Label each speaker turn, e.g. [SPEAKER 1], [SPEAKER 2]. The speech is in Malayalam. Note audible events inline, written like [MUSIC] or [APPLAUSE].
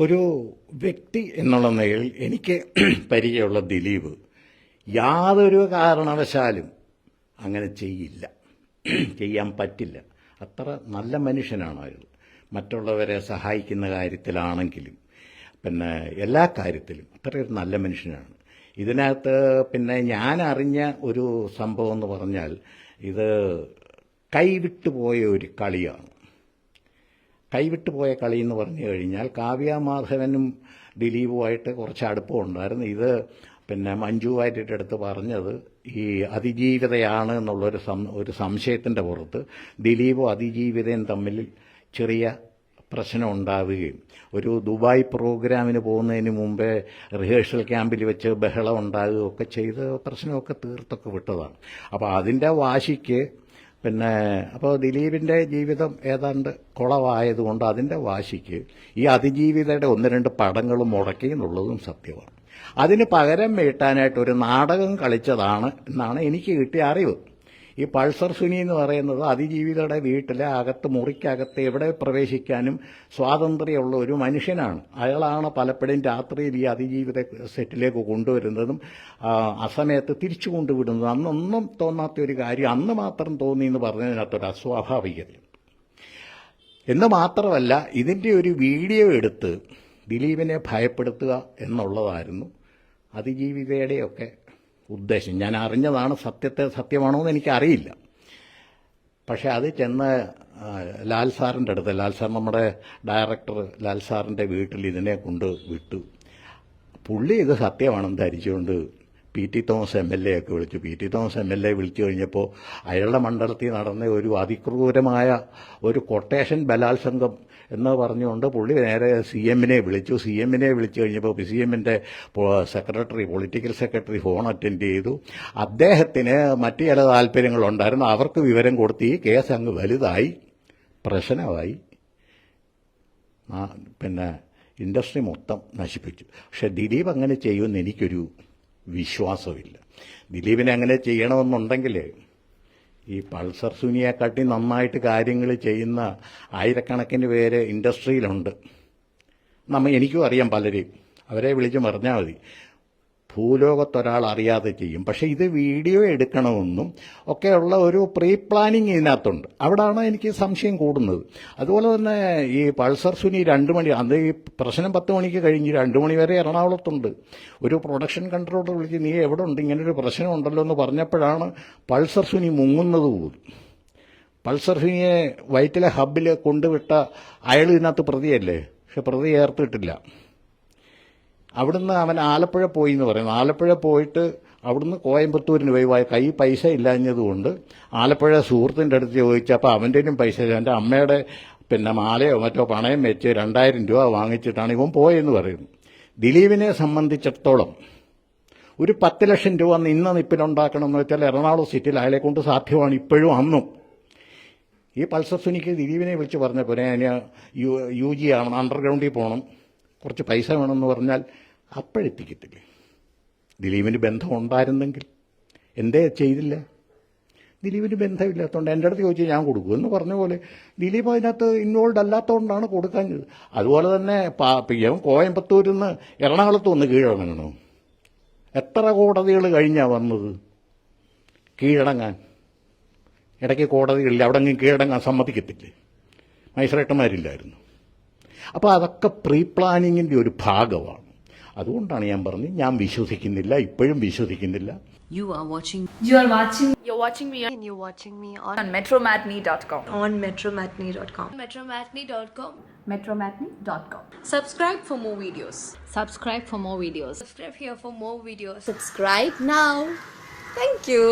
[SPEAKER 1] ഒരു വ്യക്തി എന്നുള്ള നിലയിൽ എനിക്ക് [CLEARS THROAT] പരിചയമുള്ള ദിലീപ് യാതൊരു കാരണവശാലും അങ്ങനെ ചെയ്യില്ല. [CLEARS THROAT] ചെയ്യാൻ പറ്റില്ല. അത്ര നല്ല മനുഷ്യനാണ് അയാൾ. മറ്റുള്ളവരെ സഹായിക്കുന്ന കാര്യത്തിലാണെങ്കിലും പിന്നെ എല്ലാ കാര്യത്തിലും അത്രയൊരു നല്ല മനുഷ്യനാണ്. ഇതിനകത്ത് പിന്നെ ഞാൻ അറിഞ്ഞ ഒരു സംഭവം എന്ന് പറഞ്ഞാൽ ഇത് കൈവിട്ടുപോയ ഒരു കളിയാണ്. കൈവിട്ടു പോയ കളി എന്ന് പറഞ്ഞു കഴിഞ്ഞാൽ കാവ്യ മാധവനും ദിലീപുമായിട്ട് കുറച്ച് അടുപ്പമുണ്ടായിരുന്നു. ഇത് പിന്നെ മഞ്ജു വാര്യരുടെ അടുത്ത് പറഞ്ഞത് ഈ അതിജീവിതയാണ് എന്നുള്ളൊരു സം ഒരു സംശയത്തിന്റെ പുറത്ത് ദിലീപും അതിജീവിതയും തമ്മിൽ ചെറിയ പ്രശ്നം ഉണ്ടാവുകയും ഒരു ദുബായ് പ്രോഗ്രാമിന് പോകുന്നതിന് മുമ്പേ റിഹേഴ്സൽ ക്യാമ്പിൽ വെച്ച് ബഹളം ഉണ്ടാകുകയൊക്കെ ചെയ്ത് പ്രശ്നമൊക്കെ തീർത്തൊക്കെ വിട്ടതാണ്. അപ്പോൾ അതിന്റെ വാശിക്ക് പിന്നെ അപ്പോൾ ദിലീപിന്റെ ജീവിതം ഏതാണ്ട് കുളവായതുകൊണ്ട് അതിന്റെ വാശിക്ക് ഈ അതിജീവിതയുടെ ഒന്ന് രണ്ട് പടങ്ങൾ മുടക്കി എന്നുള്ളതും സത്യമാണ്. അതിന് പകരം വീട്ടാനായിട്ട് ഒരു നാടകം കളിച്ചതാണ് എന്നാണ് എനിക്ക് കിട്ടിയ അറിവ്. ഈ പൾസർ സുനി എന്ന് പറയുന്നത് അതിജീവിതയുടെ വീട്ടിലെ അകത്ത് മുറിക്കകത്ത് എവിടെ പ്രവേശിക്കാനും സ്വാതന്ത്ര്യമുള്ള ഒരു മനുഷ്യനാണ്. അയാളാണ് പലപ്പോഴും രാത്രിയിൽ ഈ അതിജീവിത സെറ്റിലേക്ക് കൊണ്ടുവരുന്നതും അസമയത്ത് തിരിച്ചു കൊണ്ടുവിടുന്നതും. അന്നൊന്നും തോന്നാത്ത ഒരു കാര്യം അന്ന് മാത്രം തോന്നി എന്ന് പറഞ്ഞതിനകത്തൊരു അസ്വാഭാവികത എന്ന് മാത്രമല്ല ഇതിന്റെ ഒരു വീഡിയോ എടുത്ത് ദിലീപിനെ ഭയപ്പെടുത്തുക എന്നുള്ളതായിരുന്നു അതിജീവിതയുടെയൊക്കെ ഉദ്ദേശം. ഞാൻ അറിഞ്ഞതാണ് സത്യത്തെ സത്യമാണോ എന്ന് എനിക്കറിയില്ല. പക്ഷേ അത് ചെന്ന് ലാൽ സാറിന്റെ അടുത്ത് ലാൽ സാർ നമ്മുടെ ഡയറക്ടർ ലാൽ സാറിന്റെ വീട്ടിൽ ഇതിനെ കൊണ്ട് വിട്ടു. പുള്ളി ഇത് സത്യമാണെന്ന് ധരിച്ചുകൊണ്ട് P T Thomas M L A ഒക്കെ വിളിച്ചു. P T Thomas M L A വിളിച്ചു കഴിഞ്ഞപ്പോൾ അയാളുടെ മണ്ഡലത്തിൽ നടന്ന ഒരു അതിക്രൂരമായ ഒരു കൊട്ടേഷൻ ബലാത്സംഗം എന്ന് പറഞ്ഞുകൊണ്ട് പുള്ളി നേരെ സി എമ്മിനെ വിളിച്ചു. സി എമ്മിനെ വിളിച്ചു കഴിഞ്ഞപ്പോൾ സി എമ്മിന്റെ secretary political secretary phone attend ചെയ്തു. അദ്ദേഹത്തിന് മറ്റു ചില താല്പര്യങ്ങളുണ്ടായിരുന്നു. അവർക്ക് വിവരം കൊടുത്ത് ഈ കേസ് അങ്ങ് വലുതായി പ്രശ്നമായി. പിന്നെ ഇൻഡസ്ട്രി മൊത്തം നശിപ്പിച്ചു. പക്ഷെ ദിലീപ് അങ്ങനെ ചെയ്യുമെന്ന് എനിക്കൊരു വിശ്വാസമില്ല. ദിലീപിനെ അങ്ങനെ ചെയ്യണമെന്നുണ്ടെങ്കിൽ ഈ പൾസർ സുനിയെക്കാട്ടി നന്നായിട്ട് കാര്യങ്ങൾ ചെയ്യുന്ന ആയിരക്കണക്കിന് പേര് ഇൻഡസ്ട്രിയിലുണ്ട്. നമ്മ എനിക്കും അറിയാം പലരെയും. അവരെ വിളിച്ച് പറഞ്ഞാൽ മതി. ഭൂലോകത്തൊരാൾ അറിയാതെ ചെയ്യും. പക്ഷെ ഇത് വീഡിയോ എടുക്കണമെന്നും ഒക്കെയുള്ള ഒരു പ്രീ പ്ലാനിങ് ഇതിനകത്തുണ്ട്. അവിടാണ് എനിക്ക് സംശയം കൂടുന്നത്. അതുപോലെ തന്നെ ഈ പൾസർ സുനി രണ്ട് മണി അത് ഈ പ്രശ്നം പത്ത് മണിക്ക് കഴിഞ്ഞ് രണ്ട് മണി വരെ എറണാകുളത്തുണ്ട്. ഒരു പ്രൊഡക്ഷൻ കൺട്രോളർ വിളിച്ച് നീ എവിടെ ഉണ്ട്? ഇങ്ങനൊരു പ്രശ്നം ഉണ്ടല്ലോ എന്ന് പറഞ്ഞപ്പോഴാണ് പൾസർ സുനി മുങ്ങുന്നത് പോലും. പൾസർ സുനിയെ വയറ്റിലെ ഹബ്ബിൽ കൊണ്ടുവിട്ട അയാൾ ഇതിനകത്ത് പ്രതിയല്ലേ? പക്ഷെ പ്രതി ചേർത്തിട്ടില്ല അവിടുന്ന് അവൻ ആലപ്പുഴ പോയി എന്ന് പറയുന്നു. ആലപ്പുഴ പോയിട്ട് അവിടുന്ന് കോയമ്പത്തൂരിന് പോയി കൈ പൈസ ഇല്ലാഞ്ഞതുകൊണ്ട് ആലപ്പുഴ സുഹൃത്തിന്റെ അടുത്ത് ചോദിച്ചപ്പോൾ അവന്റെയും പൈസ എന്റെ അമ്മയുടെ പിന്നെ മാലയോ മറ്റോ പണയം വെച്ച് രണ്ടായിരം രൂപ വാങ്ങിച്ചിട്ടാണ് ഇവൻ പോയെന്ന് പറയുന്നു. ദിലീപിനെ സംബന്ധിച്ചിടത്തോളം ഒരു പത്ത് ലക്ഷം രൂപ ഇന്ന് നിപ്പിലുണ്ടാക്കണം എന്ന് വെച്ചാൽ എറണാകുളം സിറ്റിയിൽ അയാളെ കൊണ്ട് സാധ്യമാണ് ഇപ്പോഴും അന്നും. ഈ പൾസർ സുനിക്ക് ദിലീപിനെ വിളിച്ച് പറഞ്ഞപ്പോൾ ഞാൻ യു യു ജി ആവണം അണ്ടർഗ്രൗണ്ടിൽ പോകണം. കുറച്ച് പൈസ വേണമെന്ന് പറഞ്ഞാൽ അപ്പോഴെത്തിക്കത്തില്ലേ. ദിലീപിന് ബന്ധം ഉണ്ടായിരുന്നെങ്കിൽ എന്തേ ചെയ്തില്ല? ദിലീപിന് ബന്ധമില്ലാത്തതുകൊണ്ട് എന്റെ അടുത്ത് ചോദിച്ചാൽ ഞാൻ കൊടുക്കും എന്ന് പറഞ്ഞ പോലെ ദിലീപ് അതിനകത്ത് ഇൻവോൾവ് അല്ലാത്തതുകൊണ്ടാണ് കൊടുക്കാഞ്ഞത്. അതുപോലെ തന്നെ പി എം കോയമ്പത്തൂരിൽ നിന്ന് എറണാകുളത്ത് വന്ന് കീഴടങ്ങണം? എത്ര കോടതികൾ കഴിഞ്ഞാണ് വന്നത്? കീഴടങ്ങാൻ. ഇടയ്ക്ക് കോടതികളിൽ അവിടെ കീഴടങ്ങാൻ സമ്മതിക്കത്തില്ലേ. മജിസ്ട്രേട്ടന്മാരില്ലായിരുന്നു അപ്പോൾ അതൊക്കെ പ്രീ പ്ലാനിങ്ങിന്റെ ഒരു ഭാഗമാണ് അതുകൊണ്ടാണ് ഞാൻ പറഞ്ഞത് ഞാൻ വിശ്വസിക്കുന്നില്ല ഇപ്പോഴും വിശ്വസിക്കുന്നില്ല
[SPEAKER 2] You are watching
[SPEAKER 3] You are watching
[SPEAKER 4] You're watching me on
[SPEAKER 5] and you're watching me on,
[SPEAKER 3] on metromatney.com.
[SPEAKER 5] on metromatney.com.
[SPEAKER 4] metromatney.com.
[SPEAKER 3] Metromatney.com.
[SPEAKER 2] subscribe for more videos subscribe for more videos
[SPEAKER 4] Subscribe here for more videos.
[SPEAKER 5] Subscribe now. Thank you.